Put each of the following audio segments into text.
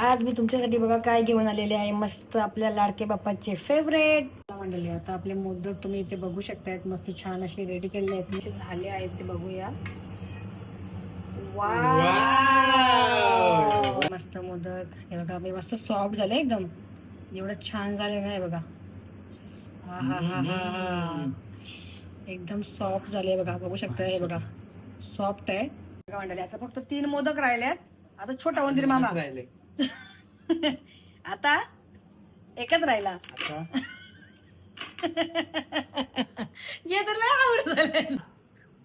आज मी तुमच्यासाठी बघा काय घेऊन आलेले आहे. मस्त आपल्या लाडके बाप्पाचे फेवरेट मंडळी आता आपले मोदक तुम्ही इथे बघू शकतायत. मस्त छान असे रेडी केलेले आहेत. म्हणजे झाले आहेत ते बघूया. वाव! मस्त मोदक हे बघा मी मस्त सॉफ्ट झाले एकदम. एवढं छान झाले ना हे बघा. हा हा हा हा हा. एकदम सॉफ्ट झाले बघा. बघू शकता हे बघा. सॉफ्ट आहे. बघा मंडळी आता फक्त तीन मोदक राहिलेत. आता छोटा उंदीर मामा. राहिले. आता एकच राहिला. आता? ये तर लय आवडत झालंय.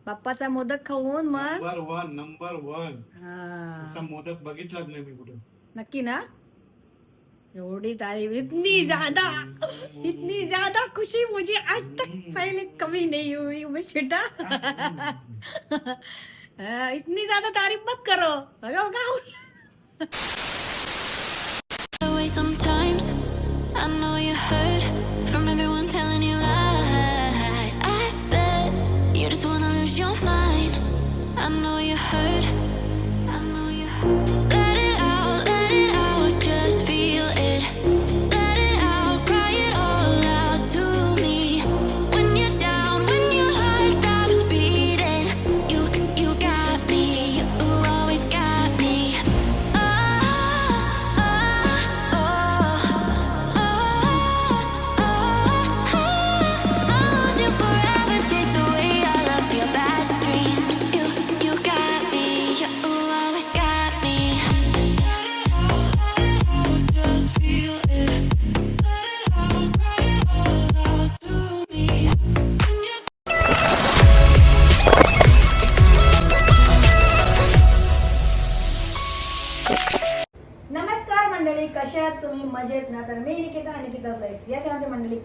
बाप्पाचा मोदक खाऊन मग? नंबर वन नंबर वन हा. मोदक बघितलाच नाही मी कुठं नक्की ना? एवढी तारीफ इतनी ज्यादा इतनी ज्यादा खुशी मुझे आज तक पहले कभी नहीं हुई मैं बेटा इतनी ज्यादा तारीफ मत करो. बघा बघा.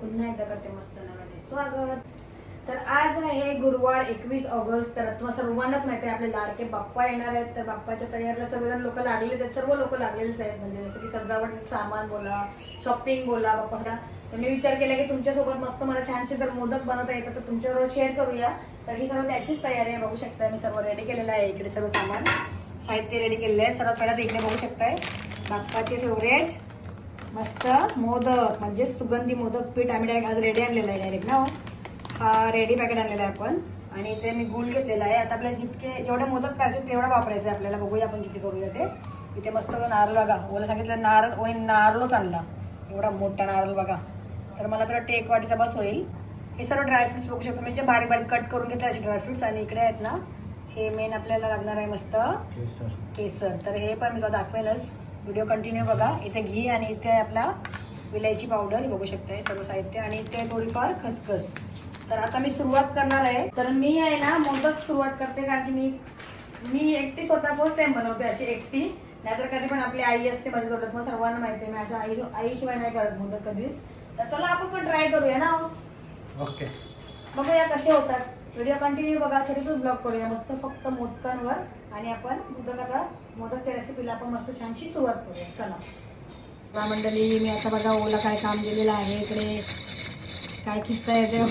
पुन्हा एकदा करते मस्त नव्याने स्वागत. तर आज आहे गुरुवार एकवीस ऑगस्ट तर तुम्हाला सर्वांनाच माहिती आहे आपले लाडके बाप्पा येणार आहेत. तर बाप्पाच्या तयारीला सर्वजण लोक लागलेच आहेत सर्व लोक लागलेलेच आहेत. म्हणजे जसं की सजावट सामान बोला शॉपिंग बोला बाप्पाला. तर मी विचार केला की तुमच्यासोबत मस्त मला छानसे जर मोदक बनवता येतात तर तुमच्याबरोबर शेअर करूया. तर ही सर्व त्याचीच तयारी आहे बघू शकताय मी सर्व रेडी केलेलं आहे. इकडे सर्व सामान साहित्य रेडी केलेलं आहे. सर्वात पहिला इकडे बघू शकताय बाप्पाचे फेवरेट मस्त मोदक म्हणजे सुगंधी मोदक पीठ आम्ही डायरेक्ट आज रेडी आणलेला आहे डायरेक्ट ना हो. हा रेडी पॅकेट आणलेला आहे आपण. आणि इथे मी गुळ घेतलेला आहे. आता आपल्याला जितके जेवढे मोदक करायचे तेवढं वापरायचं आहे आपल्याला. बघूया आपण किती करूया ते. इथे मस्त नारळ बघा. ओला सांगितलं नारळ कोणी नारळच आणला. एवढा मोठा नारळ बघा. तर मला तर वाटते एक वाटीचा बस होईल. हे सर्व ड्रायफ्रुट्स बघू शकतो. म्हणजे बारीक बारीक कट करून घेतले असे ड्रायफ्रुट्स आणि इकडे आहेत ना हे मेन आपल्याला लागणार आहे मस्त केसर. केसर. तर हे पण मी तुला दाखवेलच. व्हिडिओ कंटिन्यू बघा. इथे घी आणि इथे आपला विलायची पावडर बघू शकताय सर्व साहित्य. आणि इथे थोडीफार खसखस. तर आता मी सुरुवात करणार आहे. तर मी आहे ना मोदक सुरुवात करते कारण की मी मी एकटी स्वतः फर्स्ट टाइम बनवते अशी एकटी. नाहीतर कधी पण आपली आई असते माझ्या सोबत मग सर्वांना माहिती आहे मी अशा आई आईशिवाय नाही करत मोदक कधीच. तर चला आपण पण ट्राय करूया ना हो. ओके. बघूया कसे होतात. व्हिडिओ कंटिन्यू बघा. छोटेसच ब्लॉग करूया. मस्त फक्त मोदकांवर. आणि आपण मोदक आता मोदकच्या रेसिपीला आपण मस्त छानशी सुरुवात करूया. चला. बा मंडळी मी आता बघा ओला काय काम दिलेलं आहे इकडे. काय खिस्ता येते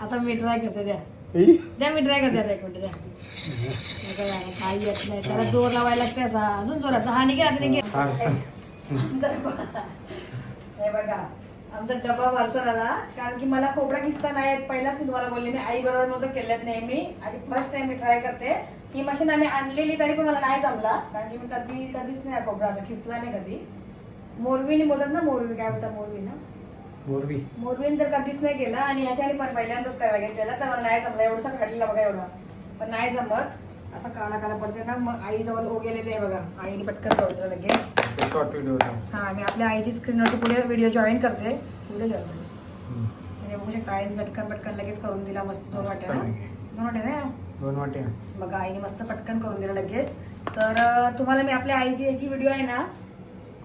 आता मी ट्राय करते द्या. द्या मी ट्राय करते आता एक मिनिट द्या. बघा, काही येत नाही. त्याला जोर लावायला लागते असा. अजून जोराचा. हा निघे आता निघे. फारसा. हे बघा. आमचा डबा पार्सल आला कारण की मला खोबरा किस्सा नाही येत. पहिलाच मी तुम्हाला बोलले मी आई बरोबर नव्हतं केल्यात नेहमी. आणि फर्स्ट टाइम मी ट्राय करते. ही मशीन आम्ही आणलेली तरी पण मला नाही जमला. कारण की मी कधी कधीच नाही खोबरा असा खिसला नाही कधी. मोरवीने बोलत ना मोरवी. काय होता मोरवी ना? मोरबी मोरवीन तर कधीच नाही केला. आणि ह्याच्याने पण पहिल्यांदाच करायला घेतलेला. तर मला नाही जमला. एवढसा खडलेला बघा एवढा. पण नाही जमत. असं काळा काळा पडते ना. मग आई जवळ ओ गेलेले आहे बघा. आईने पटकन लगेच. हा मी आपल्या आईची स्क्रीनवरती पुढे व्हिडिओ जॉईन करते. पुढे जॉईन हे बघू शकता आईने झटकन पटकन लगेच करून दिला मस्त दोन वाट्या ना. दोन वाट्या ना दोन वाट्या. बघा आईने मस्त पटकन करून दिला लगेच. तर तुम्हाला मी आपल्या आईची याची व्हिडिओ आहे ना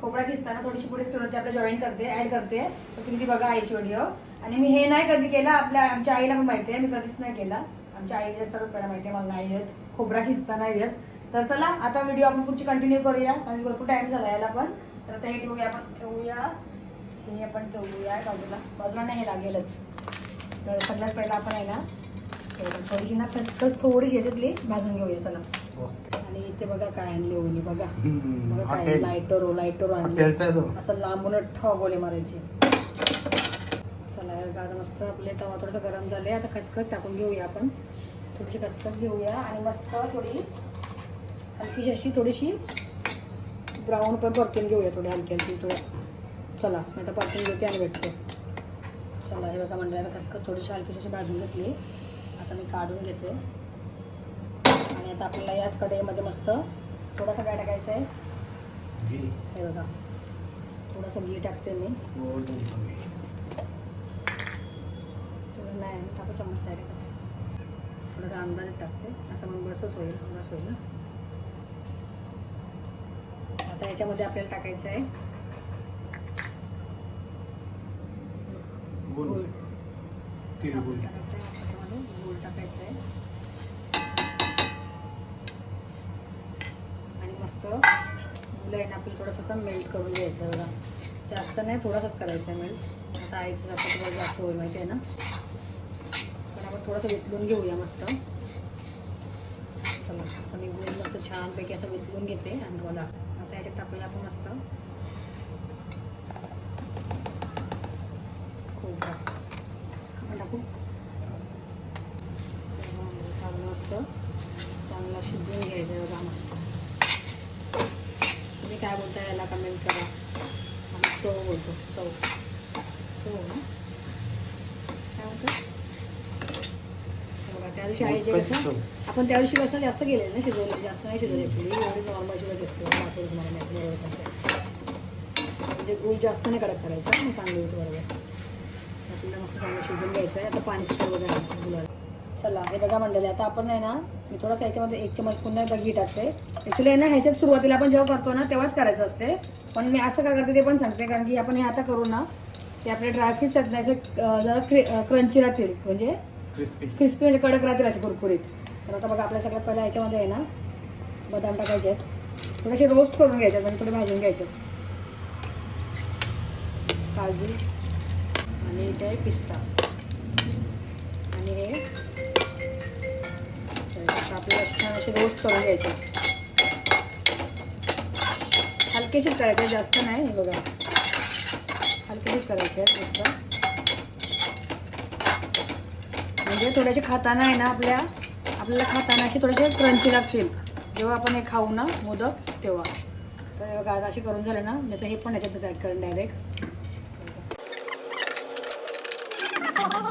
खोबरा दिसताना थोडीशी पुढे स्क्रीनवरती आपल्या जॉईन करते ऍड करते. तर तुम्ही ती बघा आईची व्हिडिओ आणि मी हे नाही कधी केला आपल्या आमच्या आईला पण माहिती आहे मी कधीच नाही केला. आमच्या आईला सर्व पहिला माहिती आहे मला नाही येत. खोबरा खिसता नाही येत. तर चला आता व्हिडिओ आपण पुढची कंटिन्यू करूया. आणि भरपूर टाइम झाला याला पण. तर आता हे ठेवूया आपण ठेवूया. हे आपण ठेवूया. बाजूला बाजूला नाही हे लागेलच. तर सगळ्यात पहिला आपण आहे ना थोडीशी ना खसखस थोडीशी याच्यातली भाजून घेऊया चला. आणि इथे बघा काय आणली ओली बघा. बघा काय लायटर लायटर आणली. असं लांबूनच ठा गोले मारायचे. चला गार मस्त आपले तवा थोडंसं गरम झाले आता खसखस टाकून घेऊया आपण. थोडीशी खसखस घेऊया आणि मस्त थोडी हलकीशी अशी थोडीशी ब्राऊन पण परतून घेऊया थोडी हलकी हलकी थोडं. चला मी आता पाठवून घेते आणि भेटते. चला हे बघा म्हणजे आता खसखस थोडीशी हलकीशी अशी भाजून घेतली. आता मी काढून घेते. आणि आता आपल्याला याच कढईमध्ये मस्त थोडासा काय टाकायचं आहे. हे बघा थोडंसं घी टाकते मी. थोडं नाही टाकू चमच डायरेक्टच थोडासा अंदाज टाकते. असं मग बसच होईल बस होईल ना. आता याच्यामध्ये आपल्याला टाकायचं आहे गुळ गूळ तिळगुळ टाकायचं आहे त्याच्यामध्ये गूळ टाकायचं आहे. आणि मस्त गुळ आहे ना आपल्याला थोडंसं मेल्ट करून घ्यायचं आहे बघा. जास्त नाही थोडासाच करायचं आहे मेल्ट आता आईचं चपाती जास्त होईल माहिती आहे ना? पण आपण थोडंसं वितलून घेऊया मस्त. चला आता मी गुळ मस्त छानपैकी असं वितलून घेते आणि बघा आता याच्यात टाकूया आपण मस्त खूप आपण टाकू चांगलं मस्त चांगला शिजवून घ्यायचं आहे बघा मस्त तुम्ही काय बोलता याला कमेंट करा. आम्ही चव बोलतो चव. चव ना काय म्हणतो? त्या दिवशी आहे जे कसं? आपण त्या दिवशी कसं जास्त गेलेलं ना शिजवलं जास्त नाही शिजवलं ॲक्च्युली एवढी नॉर्मल शिजवत असते दाखवलं तुम्हाला करते. म्हणजे गुळ जास्त नाही कडक करायचा चांगलं होतं बरोबर. आपल्याला मस्त चांगलं शिजून घ्यायचं आहे. आता पाणी सुद्धा बघा गुलाब चला हे बघा मंडळी आता आपण आहे ना मी थोडासा याच्यामध्ये एक चमच पुन्हा एकदा घी टाकते. ॲक्च्युली ना ह्याच्यात सुरुवातीला आपण जेव्हा करतो ना तेव्हाच करायचं असते. पण मी असं का करते ते पण सांगते कारण की आपण हे आता करू ना ते आपले ड्रायफ्रुट्स आहेत ना जरा क्रि क्रंची राहतील. म्हणजे क्रिस्पी क्रिस्पी म्हणजे कडक राहतील असे कुरकुरीत. तर आता बघा आपल्या सगळ्यात पहिल्या याच्यामध्ये आहे ना बदाम टाकायचे आहेत. थोडेसे रोस्ट करून घ्यायचे म्हणजे थोडे भाजून घ्यायचे. काजू आणि इथे आहे पिस्ता. आणि हे आपल्याला छान असे रोस्ट करून घ्यायचे. हलकेशीच करायचे जास्त नाही हे बघा. हलकेशीच करायचे मस्त म्हणजे थोडेसे खाताना आहे ना आपल्या आपल्याला खाताना असे थोडेसे क्रंची लागतील. जेव्हा आपण हे खाऊ ना मोदक तेव्हा. तर बघा आता असे करून झाले ना मी तर हे पण याच्यातच ॲड करेन डायरेक्ट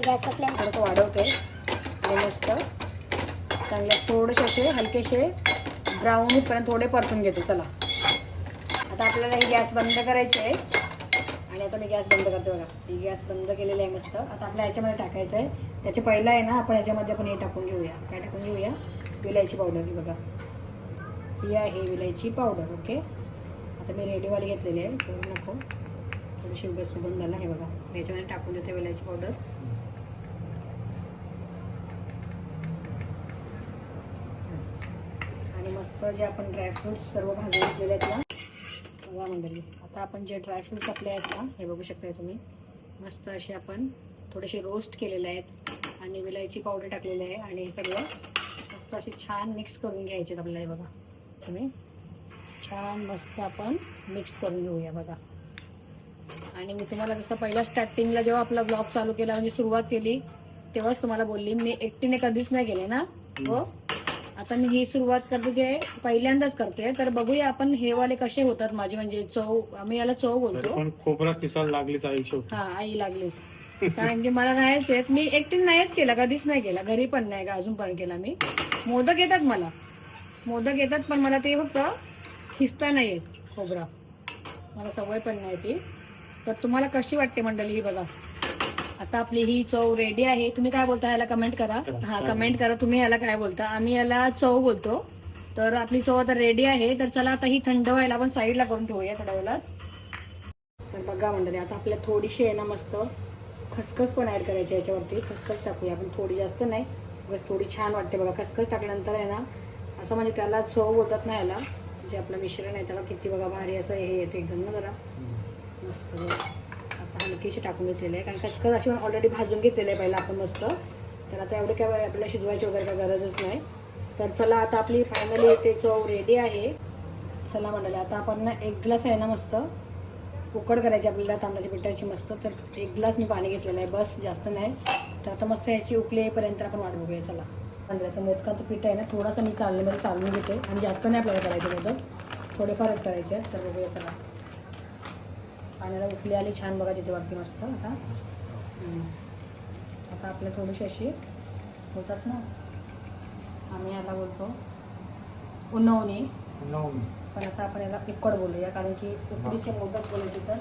गॅसचा फ्लेम थोडंसं वाढवते. मस्त. चांगले थोडेसे असे हलकेसे ब्राऊन होईपर्यंत थोडे परतून घेते. चला. आता आपल्याला ही गॅस बंद करायची आहे. आणि आता मी गॅस बंद करते बघा. ही गॅस बंद केलेली आहे मस्त. आता आपल्या याच्यामध्ये टाकायचं आहे. त्याचे पहिला आहे ना आपण याच्यामध्ये आपण हे टाकून घेऊया. काय टाकून घेऊया? विलायची पावडर ही बघा. ही आहे विलायची पावडर ओके आता मी रेडीवाली घेतलेली आहे. थोडी नको. थोडीशी उगाच सुगंध आला हे बघा. याच्यामध्ये टाकून देते विलायची पावडर आणि मस्त जे आपण ड्रायफ्रुट्स सर्व भाजून घेतलेले आहेत ना. बघा मंडळी आता आपण जे ड्रायफ्रुट्स आपले आहेत ना हे बघू शकताय तुम्ही. मस्त असे आपण थोडेसे रोस्ट केलेले आहेत आणि विलायची पावडर टाकलेली आहे आणि हे सगळं मस्त असे छान मिक्स करून घ्यायचे आहेत आपल्याला हे बघा. तुम्ही? छान मस्त आपण मिक्स करून घेऊया बघा. आणि मी तुम्हाला जसं पहिला स्टार्टिंगला जेव्हा आपला ब्लॉग चालू केला म्हणजे सुरुवात केली तेव्हाच तुम्हाला बोलली मी एकटीने कधीच नाही गेले ना हो? आता मी ही सुरुवात करते ते पहिल्यांदाच करते तर बघूया आपण हे वाले कसे होतात माझे म्हणजे चव आम्ही याला चव बोलतो. पण खोबरा किसायला लागलीच आई शेवटी. हा आई लागलीच. कारण की मला नाहीच येत. मी एकटीने नाहीच केला कधीच नाही केला. घरी पण नाही का अजून पण केला मी. मोदक येतात मला. मोदक येतात पण मला ते फक्त खिस्ता नाही येत खोबरा. मला सवय पण नाही ती. तर तुम्हाला कशी वाटते मंडळी ही बघा. आता आपली ही चव रेडी आहे. तुम्ही काय बोलता याला कमेंट करा. हा कमेंट करा. तुम्ही याला काय बोलता? आम्ही याला चव बोलतो. तर आपली चव आता रेडी आहे. तर चला आता ही थंड व्हायला आपण साईडला करून ठेवूया थोड्या वेळात. तर बघा मंडळी आता आपल्या थोडीशी आहे ना मस्त खसखस पण ऍड करायची याच्यावरती. खसखस टाकूया आपण. थोडी जास्त नाही. बस थोडी छान वाटते बघा. खसखस टाकल्यानंतर आहे ना असं म्हणजे त्याला चव होतात ना याला. जे आपलं मिश्रण आहे त्याला किती बघा भारी असं हे येते एकदम ना जरा. मस्त बघा. हलकीशी टाकून घेतलेले आहे. कारण खसखस अशी ऑलरेडी भाजून घेतलेले आहे पहिला आपण मस्त. तर आता एवढे काय आपल्याला शिजवायची वगैरे काय गरजच नाही. तर चला आता आपली फायनली ते चव रेडी आहे. चला म्हणाले आता आपण ना एक ग्लास आहे ना मस्त. उकड करायची आपल्याला तांदळाच्या पिठाची मस्त. तर एक ग्लास मी पाणी घेतलेलं आहे. बस जास्त नाही. तर आता मस्त ह्याची उकली येईपर्यंत आपण वाट बघूया. चला. म्हणजे आता मोदकाचं पीठ आहे ना थोडासा मी चालण्यामध्ये म्हणजे चालून घेते. आणि जास्त नाही आपल्याला करायचं मोदक. थोडेफारच करायचे आहेत. तर बघूया चला. पाण्याला उकली आली छान बघा तिथे वाटते मस्त आता. आता आपल्या थोडीशी अशी होतात ना. आम्ही याला बोलतो उन्नवणी नऊ पण आता आपण याला उकड बोलूया कारण की उकडीचे मोदक बोलायचे तर.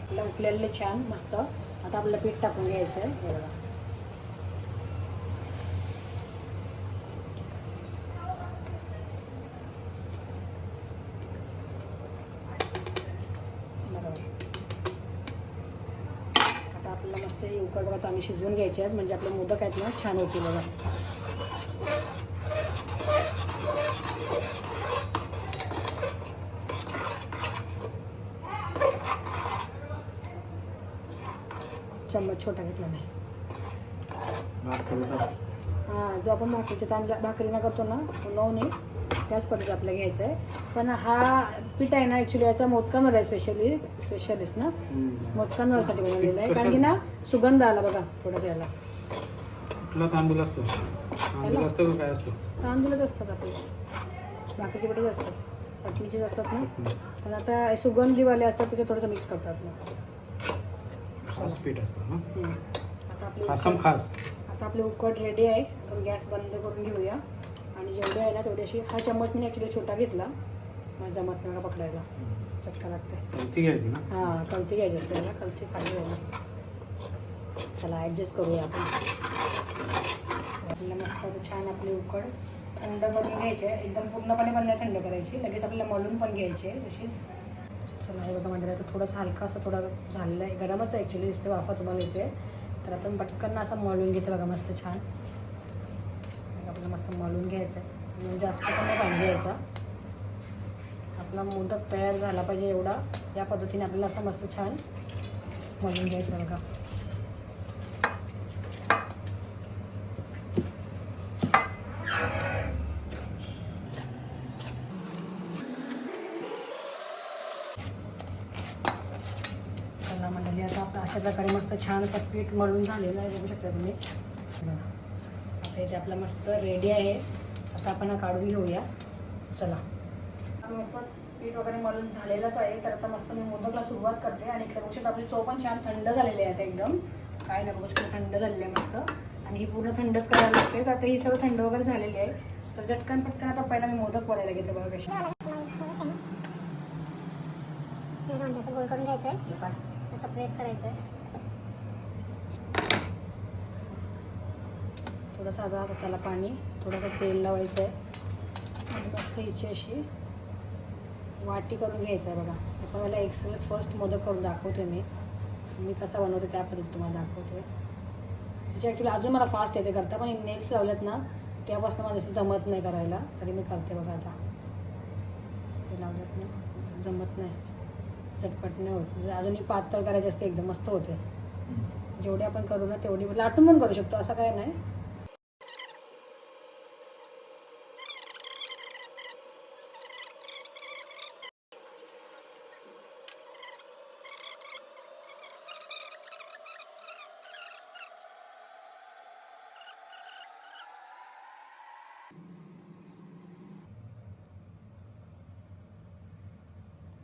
आपलं उकलेले छान मस्त. आता आपलं पीठ टाकून घ्यायचं आहे बघा बरोबर आता आपल्याला मस्त हे उकड बघा चांगली शिजवून घ्यायचे आहेत. म्हणजे आपले मोदक आहेत ना छान होतील बघा. चम्मच छोटा घेतला नाही. हां जो आपण भाकरीच्या तांदळा भाकरीना करतो ना नवणे त्याच पद्धतीत आपल्याला घ्यायचं आहे. पण हा पीठ आहे ना ॲक्च्युली याचा मोदकांवर आहे स्पेशली स्पेशलिस्ट ना मोदकांवरसाठी बनवलेला आहे. कारण की ना सुगंध आला बघा थोडासा याला. कुठला तांदूळ असतो? तांदूळ असतं का काय असतं? तांदूळच असतात आपले. बाकीचे पिठेच असतात. पटणीचेच असतात ना. पण आता सुगंधीवाले असतात त्याच्यात थोडंसं मिक्स करतात ना खास पीठ असतं ना. आता आपले खासम खास. आता आपले उकड रेडी आहे. आपण गॅस बंद करून घेऊया. आणि जेवढे आहे ना तेवढे अशी हा चम्मच मी ॲक्च्युली छोटा घेतला. नाही मला पकडायला. चटका लागते कलती घ्यायची ना? हां कलती घ्यायची असते ना कलती खाली घ्यायला. चला ॲडजस्ट करूया आपण. आपल्याला मस्त छान आपली उकड. थंड करून घ्यायची. आहे एकदम पूर्णपणे पण नाही थंड करायची. लगेच आपल्याला मळून पण घ्यायची. आहे तशीच. चला हे बघा म्हणजे आता थोडंसं हलका असं थोडा झालेलं आहे. गरमच आहे ॲक्च्युली दिसते वाफा तुम्हाला इथे. तर आपण पटकन असं मळून घेते बघा मस्त छान. मग आपल्याला मस्त मळून घ्यायचं आहे म्हणजे जास्त पण नाही पाणी घ्यायचा. आपला मोदक तयार झाला पाहिजे एवढा. या पद्धतीने आपल्याला असं मस्त छान मळून घ्यायचं बघा चला मंडळी आता आपलं अशा असं छान असं पीठ मळून झालेलं आहे बघू शकता तुम्ही. आता इथे आपला मस्त रेडी आहे. आता आपण हा काढून घेऊया. चला. मस्त पीठ वगैरे मळून झालेलंच आहे. तर आता मस्त मी मोदकला सुरुवात करते. आणि इकडे बघू शकता आपली चव पण छान थंड झालेली आहे आता एकदम. काय नाही बघू शकता थंड झालेली आहे मस्त. आणि ही पूर्ण थंडच करायला लागते. तर आता ही सर्व थंड वगैरे झालेली आहे. तर झटकन पटकन आता पहिला मी मोदक पडायला घेते बघा कशी असं गोल करून घ्यायचं आहे असं प्रेस करायचं आहे थोडंसं आधा त्याला पाणी थोडंसं तेल लावायचं आहे. आणि मस्त हिची अशी वाटी करून घ्यायचं आहे बघा. आता मला एक फर्स्ट मोदक करून दाखवते मी. मी कसा बनवते त्या पद्धतीत तुम्हाला दाखवते. त्याची ॲक्च्युली अजून मला फास्ट येते करता पण नेल्स लावलेत ना तेव्हापासून मला जसं जमत नाही करायला. तरी मी करते बघा आता. ते लावलेत ना. जमत नाही. झटपट नाही होत. अजून अजूनही पातळ करायची असते एकदम मस्त होते. जेवढे आपण करू ना तेवढी. लाटून पण करू शकतो असं काय नाही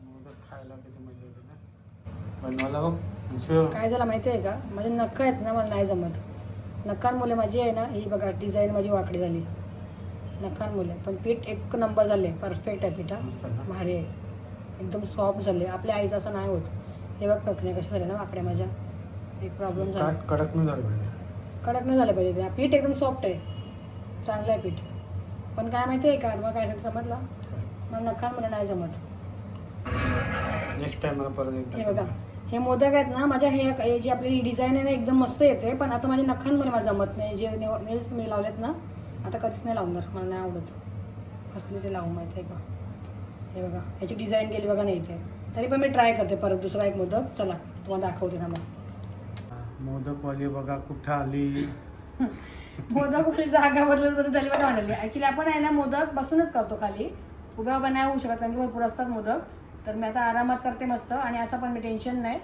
मोदक खायला किती मजा येते ना. बनवायला बघ शिव काय झालं माहिती आहे का? माझे नख आहेत ना मला नाही जमत. नखांमुळे माझी आहे ना ही बघा डिझाईन माझी वाकडी झाली. नखांमुळे. पण पीठ एक नंबर झाले. परफेक्ट आहे पीठ हा. मस्त आहे ना? भारी आहे. एकदम सॉफ्ट झाले. आपल्या आईचं असं नाही होत. हे बघ ककण्या कशा झाल्या ना वाकड्या माझ्या. एक प्रॉब्लेम झाला. ताट कडक नाही झालं पाहिजे. कडक नाही झालं पाहिजे. ते पीठ एकदम सॉफ्ट आहे. चांगलं आहे पीठ. पण काय माहिती आहे का? मग काय सांगतं समजला? मला नखांमुळे नाही जमत. नेक्स्ट टाइम मला परत हे एकदा बघा हे मोदक आहेत ना माझ्या हे हे जी आपली डिझाईन आहे ना एकदम मस्त येते पण आता माझ्या नखांमध्ये मला जमत नाही. जे नेल्स मी लावलेत ना आता कधीच नाही लावणार. मला नाही आवडत. कसले ते लावून माहिती आहे का? हे बघा. ह्याची डिझाईन गेली बघा नाही इथे. तरी पण मी ट्राय करते परत दुसरा एक मोदक. चला तुम्हाला दाखवते ना मग. मोदकवाली बघा कुठं आली. मोदक खाली जागा बदलत बदलत झाली बघा म्हणाली ऍक्च्युली आपण आहे ना मोदक बसूनच करतो खाली. उभ्या उभ्या नाही होऊ शकत कारण की भरपूर असतात मोदक. तर मी आता आरामात करते मस्त आणि असं पण मी टेन्शन नाही.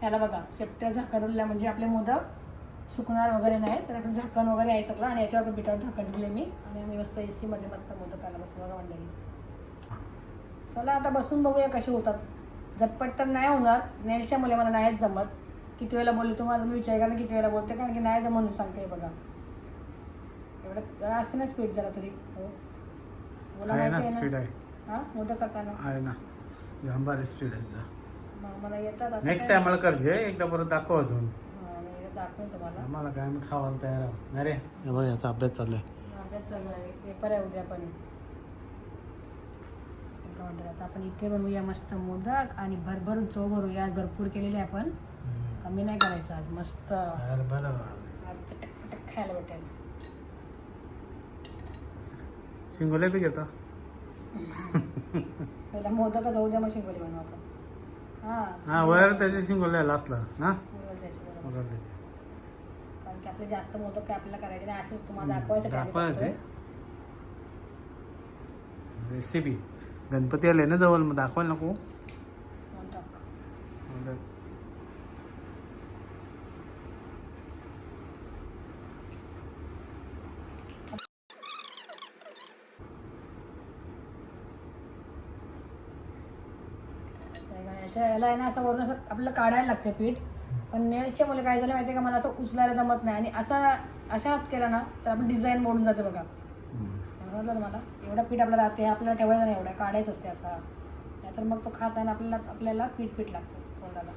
ह्याला बघा सेप्ट्या झाकणला म्हणजे आपले मोदक सुकणार वगैरे नाही तर आपण झाकण वगैरे आहे सगळं आणि याच्यावर पिठावर झाकण दिले मी आणि आम्ही मस्त एसी मध्ये मस्त मोदक आला बसलो बघा मंडळी. चला आता बसून बघूया कसे होतात. झटपट तर नाही होणार. नेलच्या मुले मला नाहीच जमत. किती वेळेला बोलले तुम्हाला मी विचार करा किती वेळेला बोलते कारण की नाही जमत म्हणून सांगते बघा. एवढं असते ना स्पीड जरा तरी. हो. बोला ना माहिती स्पीड आहे आहे. ना हा? मोदक करताना आहे जांभारी स्पीड आहे मला येतात असं नेक्स्ट टाइम मला करजे एकदा परत दाखव अजून. हा, मी दाखवेन तुम्हाला. आम्हाला काय आम्ही खावायला तयार आहोत. नाही रे हे बघ याचा अभ्यास चालू आहे. अभ्यास चालू आहे. पेपर आहे उद्या पण. म्हणतात आता आपण इथे बनवूया मस्त मोदक आणि भरभरून चव भरूया. आज भरपूर केलेले आपण. कमी नाही करायचं आज मस्त. बरं आज चटक पटक खायला भेटेल. शिंगोले बी घेता. पहिला मोदक जाऊ द्या मग शिंगोली बनवू आपण. हा. हा वर त्याचे शिंगोले लास्टला हा? बरोबर त्याची बरोबर. बघा त्याचे कारण की आपले जास्त मोदक काय आपल्याला करायचे नाही असेच तुम्हाला दाखवायचं काय आम्ही दाखवा करतोय. रेसिपी गणपती आले ना जवळ मग दाखवायला नको. मोदक याच्या याला आहे ना असं वरून असं आपलं काढायला लागते पीठ. पण नेल्सच्या मुलं काय झालं माहितीये का? मला असं उचलायला जमत नाही. आणि असा अशा हात केला ना तर आपण डिझाईन मोडून जाते बघा. समजलं मला एवढं पीठ आपल्याला राहते आपल्याला ठेवायचं नाही एवढं. काढायचं असते असा. नाहीतर मग तो खाता आहे ना आपल्याला आपल्याला पीठ पीठ लागतं तोंडाला.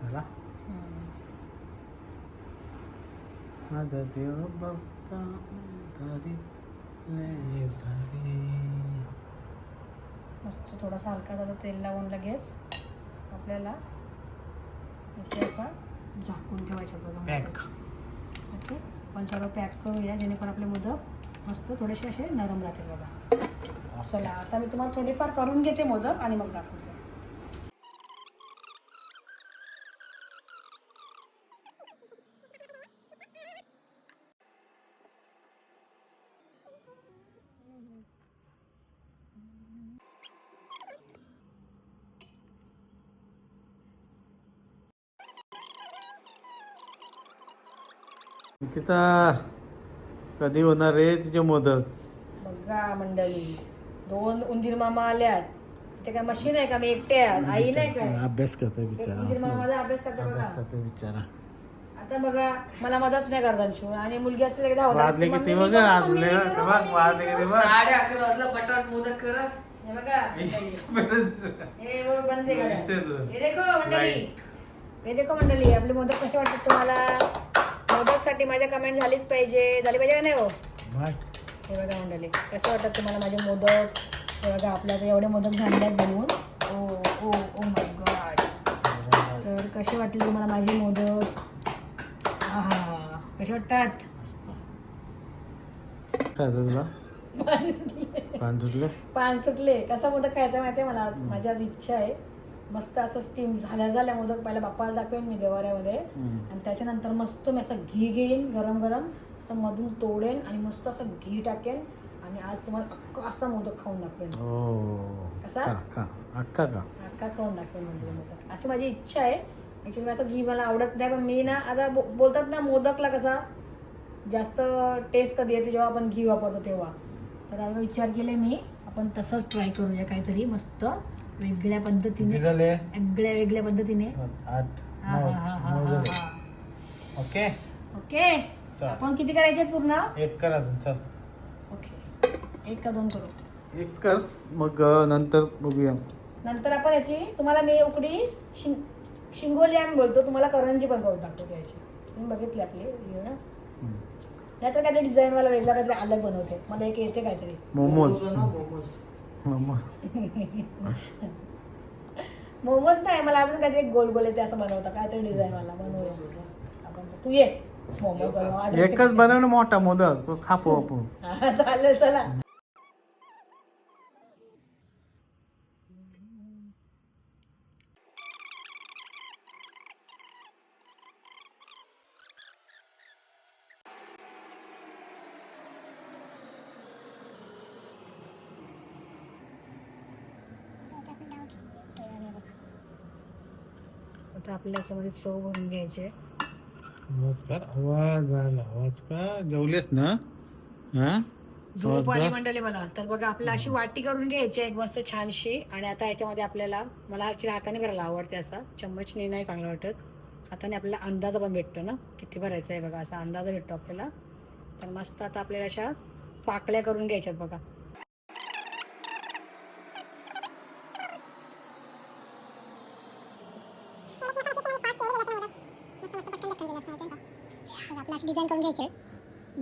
झाला हम्म. माझा देव बाप्पा भारी लय भारी मस्त थोडासा हलका जरा तेल लावून लगेच आपल्याला इथे असा झाकून ठेवायचं बघा पॅक. ओके आपण सर्व पॅक करूया जेणेकरून आपले मोदक मस्त थोडेसे असे नरम राहतील बघा. चला आता मी तुम्हाला थोडेफार करून घेते मोदक आणि मग दाखवते. निकिता कधी होणार रे तुझे मोदक? बघा मंडळी दोन उंदीर मामा आल्यात. ते काय मशीन आहे का? मी एकटे आहात आई नाही काय? अभ्यास करतोय बिचारा उंदीर मामा माझा अभ्यास करते बघा. अभ्यास करतोय बिचारा आता बघा मला मदत नाही करत अंशू. आणि मुलगी असते धावत वाजले असते, किती "मम्मी, बघा मी वाजले मम्मी, बघ किती बघ. साडे अकरा वाजला बटाट मोदक कर. हे बघा हे वो बंद आहे. तुझं. हे देखो मंडळी. हे देखो मंडळी. आपले मोदक कसे वाटतात तुम्हाला? मोदकसाठी माझ्या कमेंट झालीच पाहिजे. झाली पाहिजे का नाही हो. हे बघा मंडळी कसे वाटतात तुम्हाला माझे मोदक? हे बघा आपल्या एवढे मोदक झाले आहेत बनवून. ओ ओ ओ माय गॉड तर कसे वाटले तुम्हाला माझे मोदक? आहा कसे वाटतात. काय तुला? पाणी सुटले. पान सुटले? कसा मोदक खायचा माहितीये मला? आज माझी आज इच्छा आहे. मस्त असं स्टीम झाल्या झाल्या मोदक पहिला बाप्पाला दाखवेन मी देवाऱ्यामध्ये. आणि त्याच्यानंतर मस्त मी असं घी घेईन गरम गरम असं मधून तोडेन आणि मस्त असं घी टाकेन आणि आज तुम्हाला अख्खा असा मोदक खाऊन दाखवेन. ओ कसा? का अख्खा खाऊन दाखवेन म्हणजे मोदक. अशी माझी इच्छा आहे. ऍक्च्युली असं घी मला आवडत नाही पण मी ना आता बोलतात ना मोदकला कसा जास्त टेस्ट कधी येते जेव्हा आपण घी वापरतो तेव्हा. तर आता विचार केले मी आपण तसंच ट्राय करूया काहीतरी मस्त. वेगळ्या पद्धतीने किती झाले? वेगळ्या वेगळ्या पद्धतीने. आठ हा नऊ हा हा हा नऊ हा झाले. हा. ओके? ओके. चल. आपण किती करायचे आहेत पूर्ण? एक कर अजून चल. ओके. एक का दोन करू? एक कर मग अं, नंतर बघूया. नंतर आपण याची तुम्हाला मी उकडी शिंग शिंगोली आम्ही बोलतो तुम्हाला करंजी पण करून टाकतो त्याची तुम्ही बघितली आपली व्हिडिओ ना? हम्म. नाहीतर काहीतरी डिझाईन वाला वेगळा काहीतरी अलग बनवते. मला एक येते काहीतरी. मोमोज. मोमोज. मोमोज. मोमोज नाही मला अजून काहीतरी एक गोल गोल येते असं बनवतं. काहीतरी डिझाईन वाला बनवूया आपण तू ये. मोमोज बनव एकच बनव ना मोठा मोदक तो खापो आपण. चालेल चला. आता आपल्याला याच्यामध्ये चव भरून घ्यायचे नमस्कार. आवाज आला. आवाज का? जेवलेस ना? हा? झोप आली मंडळी मला. तर बघा आपल्याला अशी वाटी करून घ्यायची एक मस्त छानशी. आणि आता याच्यामध्ये आपल्याला मला ऍक्च्युली हाताने भरायला आवडते असा. चम्मचने नाही चांगलं वाटत. हाताने आपल्याला अंदाज पण भेटतो ना. किती भरायचं आहे बघा असा अंदाज भेटतो आपल्याला. तर मस्त आता आपल्याला अशा पाकळ्या करून घ्यायच्यात बघा आपलं अशी डिझाईन करून घ्यायचे.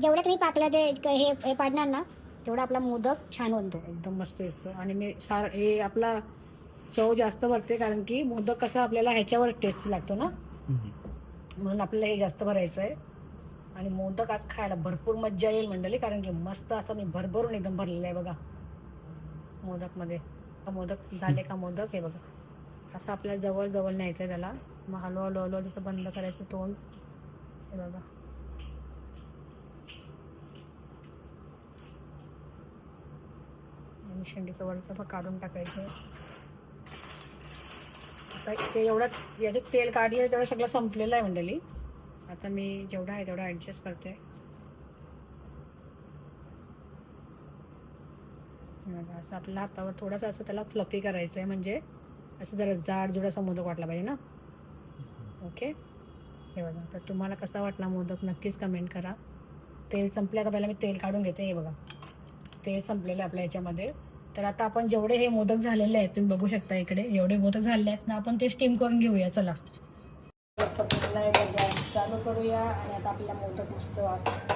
जेवढं तुम्ही पाकलं ते हे हे पाडणार ना तेवढा आपला मोदक छान बनतो. एकदम मस्त दिसतो. आणि मी सार हे आपला चव जास्त भरते कारण की मोदक कसा आपल्याला ह्याच्यावर टेस्ट लागतो ना? म्हणून आपल्याला हे जास्त भरायचं आहे आणि मोदक आज खायला भरपूर मज्जा येईल मंडळी कारण की मस्त असं मी भरभरून एकदम भरलेलं आहे बघा. मोदकमध्ये. का मोदक झाले का मोदक? हे बघा. असं आपल्याला जवळ जवळ न्यायचं आहे त्याला. मग हळू हळू हळू जसं बंद करायचं तोंड. हे बघा. आणि शेंडीचं वरचं पण काढून टाकायचं. आता ते एवढं याचं तेल काढलं तेवढं सगळं संपलेलं आहे मंडळी. आता मी जेवढं आहे तेवढं ॲडजस्ट करते. असं आपल्या हातावर थोडंसं असं त्याला फ्लफी करायचं आहे म्हणजे असं जरा जाड जुडासा मोदक वाटला पाहिजे ना? ओके हे बघा तर तुम्हाला कसा वाटला मोदक नक्कीच कमेंट करा. तेल संपलं का पहिला मी तेल काढून घेते हे बघा. तेल संपलेलं आहे आपल्या याच्यामध्ये. तर आता आपण जेवढे हे मोदक झालेले आहेत तुम्ही बघू शकता इकडे एवढे मोदक झालेले आहेत. ना आपण ते स्टीम करून घेऊया चला. मस्त पुन्हा एकदा गॅस चालू करूया आणि आता आपल्याला मोदक मस्त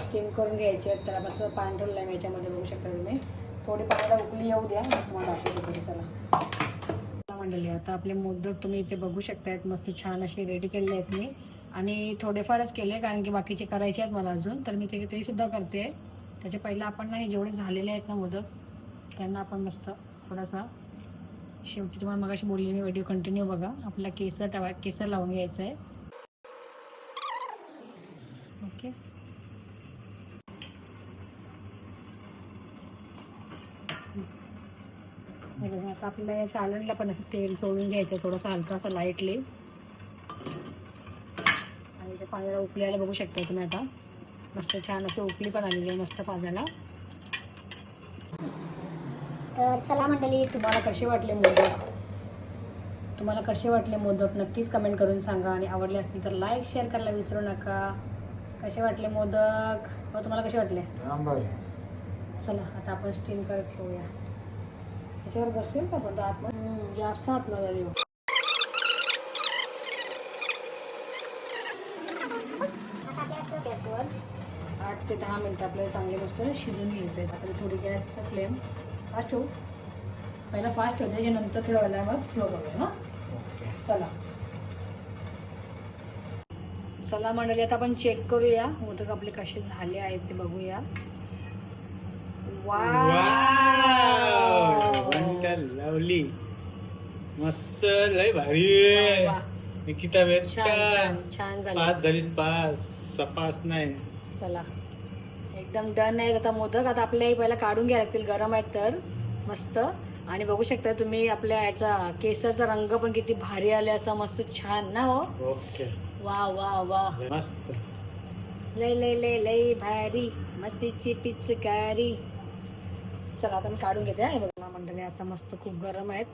स्टीम करून घ्यायचे आहेत. त्याला कसं पाणी ठेवलं आहे याच्यामध्ये बघू शकता तुम्ही. थोडी पाण्याला उकली येऊ द्या. तुम्हाला दाखवते चला. मंडळी आता आपले मोदक तुम्ही इथे बघू शकतायत. मस्त छान असे रेडी केलेले आहेत मी. आणि थोडेफारच केले कारण की बाकीचे करायचे आहेत मला अजून. तर मी ते ते सुद्धा करते. त्याच्या पहिलं आपण नाही जेवढे झालेले आहेत ना मोदक त्यांना आपण मस्त थोडासा शेवटी तुम्हाला मगाशी बोलली मी व्हिडिओ कंटिन्यू बघा. आपला केसर टवा केसर लावून घ्यायचं आहे ओके आता आपल्याला या सालनला पण असं तेल सोडून घ्यायचं थोडंसं हलका असं लाईटली आणि ते पाण्याला उकळायला बघू शकता तुम्ही आता. मस्त छान असं उकळी पण आलेली आहे मस्त पाण्याला. तर चला मंडळी तुम्हाला कसे वाटले मोदक? तुम्हाला कसे वाटले मोदक? नक्कीच कमेंट करून सांगा. आणि आवडले असतील तर लाईक शेअर करायला विसरू नका. कसे वाटले मोदक? व तुम्हाला कसे वाटले? चला आता आपण स्टीम करत ठेवूया. त्याच्यावर बसूया का पण? तो आतमध्ये जास्त आतला झाली हो. गॅसवर आठ ते दहा मिनटं आपल्याला चांगले मस्त शिजून घ्यायचं आहे आपल्याला थोडी गॅसचा फ्लेम फास्ट ठेवू? पहिला फास्ट ठेवते त्याच्यानंतर थोडं वेळा मग स्लो करूया ना चला. चला मंडळी आता आपण चेक करूया. मोदक आपले कसे झाले आहेत ते बघूया. लावली मस्त लय भारी. निकिता छान छान छान झालं. Pass झालीस pass. सपास नाही. चला. एकदम डन आहेत आता मोदक आता आपल्याला पहिला काढून घ्यायला लागतील. गरम आहेत तर. मस्त. आणि बघू शकता तुम्ही आपल्या याचा केसरचा रंग पण किती भारी आले असा मस्त छान ना हो? ओके. वा वा वा. मस्त. लय लय लय लय भारी. मस्तीची पिचकारी. चला आता मी काढून घेते हा. बघा मंडळी आता मस्त खूप गरम आहेत.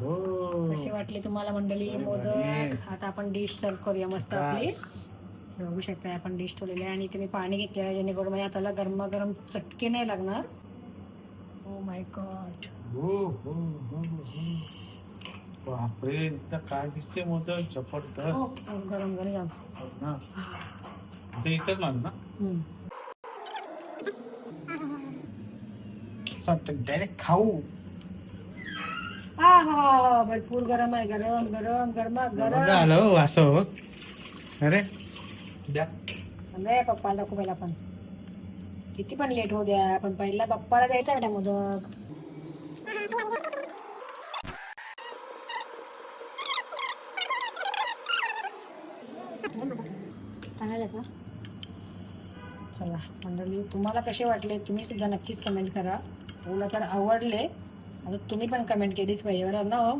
हो कशी वाटली तुम्हाला मंडळी मोदक? आता आपण डिश सर्व करूया मस्त आपली. बघू शकता आपण डिश ठेवलेली आहे आणि मी पाणी घेतलेलं आहे जेणेकरून माझ्या हाताला गरमागरम चटके नाही लागणार. Oh ओ माय गॉड हो हो हो हो. बापरे इथं काय दिसते मोदक? जबरदस्त. गरम गरम हो. ना ते इथंच माग ना. डायरेक्ट खाऊ. आहा, भरपूर गरम आहे गरम गरम गरमा गरम. आलं हो असं हो. अरे. द्या. नाही पप्पाला दाखवू पहिला पण किती पण लेट होऊ द्या पण पहिला पप्पाला द्यायचा बेटा मोदक. चांगलं आहेत ना चला मंडळी तुम्हाला कसे वाटले तुम्ही सुद्धा नक्कीच कमेंट करा. ओला तर आवडले आता तुम्ही पण कमेंट केलीच पाहिजे बरोबर ना हो?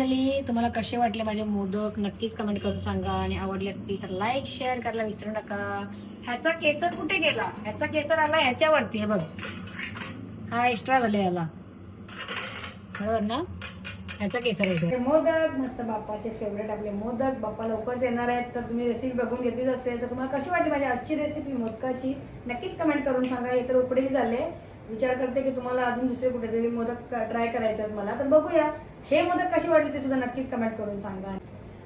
ओके तुम्हाला कसे वाटले माझे मोदक नक्कीच कमेंट करून सांगा. आणि आवडले असतील तर लाईक शेअर करायला विसरू नका. ह्याचा केसर कुठे गेला? ह्याचा केसर आला ह्याच्यावरती हे बघ. हा एक्स्ट्रा झाले याला. बरोबर ना? ह्याचा केसर आहे मोदक मस्त बाप्पाचे फेवरेट आपले मोदक. बाप्पा लवकरच येणार आहेत. तर तुम्ही रेसिपी बघून घेतलीच असेल तर तुम्हाला कशी वाटली माझी आजची रेसिपी मोदकाची? नक्कीच कमेंट करून सांगा. हे तर उकडेच झाले. विचार करते की तुम्हाला अजून दुसरे कुठेतरी मोदक ट्राय करायचे आहेत मला. तर बघूया. हे मोदक कशी वाटली ते सुद्धा नक्कीच कमेंट करून सांगा.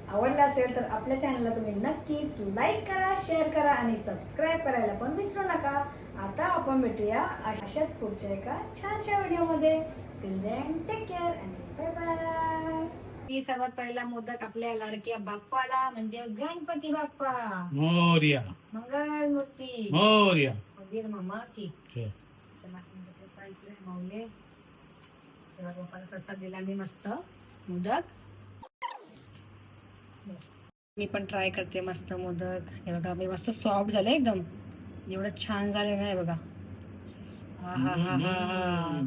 आवडलं असेल तर आपल्या चॅनलला तुम्ही नक्कीच लाईक करा शेअर करा आणि सबस्क्राईब करायला पण विसरू नका. आता आपण भेटूया अशाच पुढच्या एका छानशा व्हिडिओमध्ये टिल देन टेक केअर आणि बाय बाय मी सर्वात पहिला मोदक आपल्या लाडक्या बाप्पाला म्हणजे गणपती बाप्पा. मोर्या. मंगल मूर्ती मोर्या मामा की. चला, गणपती बाप्पा इकडे माऊले तेव्हा बाप्पाला प्रसाद दिला मी मस्त मोदक. मी पण ट्राय करते मस्त मोदक. हे बघा मी मस्त सॉफ्ट झाले एकदम. एवढं छान झाले ना हे बघा. हा हा हा हा हा.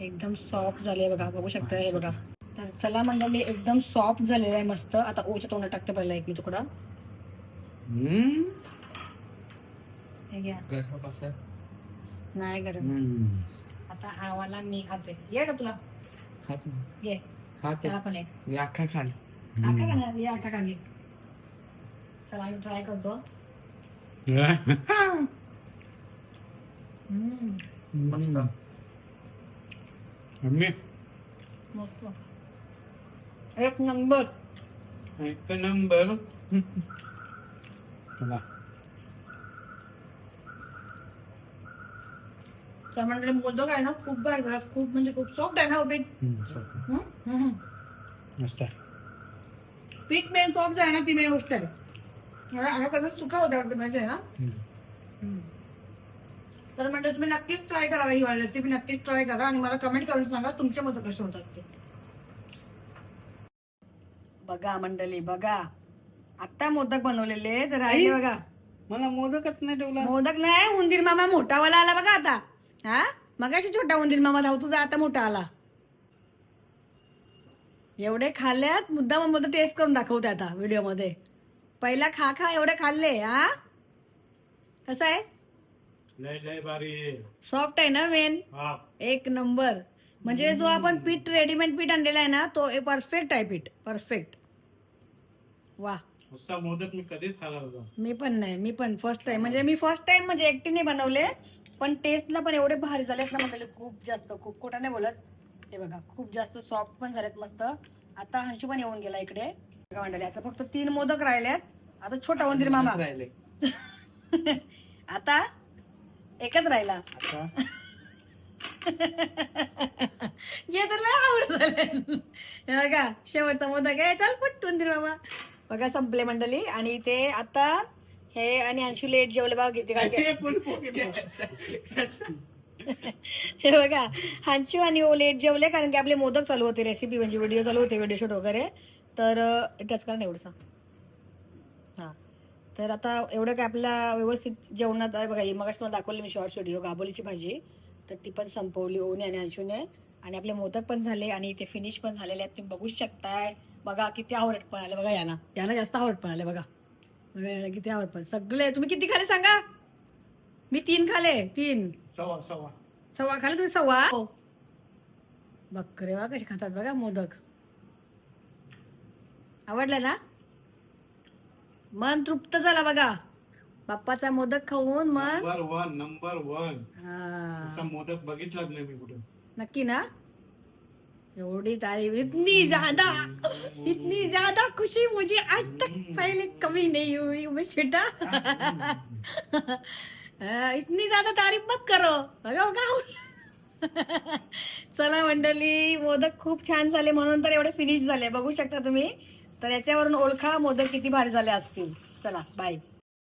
एकदम सॉफ्ट झाले बघा. बघू शकता हे बघा. तर चला मंडळी एकदम सॉफ्ट झालेलं आहे मस्त. आता ओच्या तोंडात टाकते पहिला एक मी तुकडा. हे नाही गरम. आता हा वाला मी खाते. ये का तुला. ये. त्याला पण ये. आका खाणार ये आका खाली चला मी ट्राय करतो. हम्म, मम्मी. मस्त. एक नंबर. एक नंबर. चला. तर म्हणजे मोदक आहे ना खूप बाहेर घरात खूप म्हणजे खूप सॉफ्ट आहे ना उभी. मस्त आहे. पीठ मेन सॉफ्ट आहे ना ती मेन गोष्ट आहे. मला आता कसं चुका होत्या वाटतं माहिती आहे ना? हम्म. तर म्हणजे तुम्ही नक्कीच ट्राय करा ही रेसिपी नक्कीच ट्राय करा आणि मला कमेंट करून सांगा तुमचे मत कसे होतात ते. बघा मंडळी बघा. आता मोदक बनवलेले तर राहिले बघा. मला मोदकच नाही ठेवला. मोदक नाही उंदीर मामा मोठावाला आला बघा आता. हा? मगाशी छोटा उंदीर मामा धाव तुझा आता मोठा आला. एवढे खाल्ल्यात मुद्दा मग टेस्ट करून दाखवते आता व्हिडिओमध्ये पहिला खा खा एवढे खाल्ले हा? कसं आहे? लय लय भारी. आहे. सॉफ्ट आहे ना मेन हा. एक नंबर. म्हणजे जो आपण पीठ रेडीमेड पीठ आणलेला आहे ना तो परफेक्ट आहे पीठ. परफेक्ट वा. असा मोदक मी कधीच खाणार होतो. मी पण नाही मी पण फर्स्ट टाइम म्हणजे मी फर्स्ट टाइम म्हणजे एकटीने बनवले पण टेस्टला पण एवढे भारी झालेत ना म्हणाले खूप जास्त खूप खोटा नाही बोलत. हे बघा खूप जास्त सॉफ्ट पण झालेत मस्त. आता हंशू पण येऊन गेला इकडे. बघा मंडळी आता फक्त तीन मोदक राहिलेत. आता छोटा उंदीर मामा. आता एकच राहिला. ये तर लय आवडत झालं. हे बघा शेवटचा मोदक आहे. चल पटून दे बाबा बघा संपले मंडळी. आणि ते आता हे आणि अंशू लेट जेवले बघा किती काय हे हे बघा हांशू आणि ओ लेट जेवले कारण की आपले मोदक चालू होते रेसिपी म्हणजे व्हिडिओ चालू होते व्हिडिओ शूट वगैरे. तर टच करा ना एवढंसा हा. तर आता एवढं काय आपल्या व्यवस्थित जेवणात आहे बघा मग तुम्हाला दाखवले मी शॉर्ट्स व्हिडिओ गाबोलीची भाजी. तर ती पण संपवली ओनी आणि अंशूने. आणि आपले मोदक पण झाले आणि ते फिनिश पण झालेले आहेत. तुम्ही बघूच शकताय. बघा किती आवडत पण आले बघा यांना यांना जास्त आवडत पण आले बघा. बघा याला किती आवडत पण. सगळे तुम्ही किती खाले सांगा? मी तीन खाले तीन. सव्वा सव्वा. सव्वा खाली तुम्ही सव्वा? हो. बकरे वा कसे खातात बघा मोदक. आवडलं ना? मन तृप्त झाला बघा. बाप्पाचा मोदक खाऊन मन नंबर वन नंबर वन हा. मोदक बघितलाच नाही मी कुठे. नक्की ना? एवढी तारीफ इतनी ज्यादा इतनी ज्यादा खुशी मुझे आज तक पहले कभी नहीं हुई बेटा इतनी ज्यादा तारीफ मत करो. बघा बघा. चला मंडळी मोदक खूप छान झाले म्हणून तर एवढे फिनिश झाले. बघू शकता तुम्ही. तर याच्यावरून ओळखा मोदक किती भारी झाले असतील. चला बाय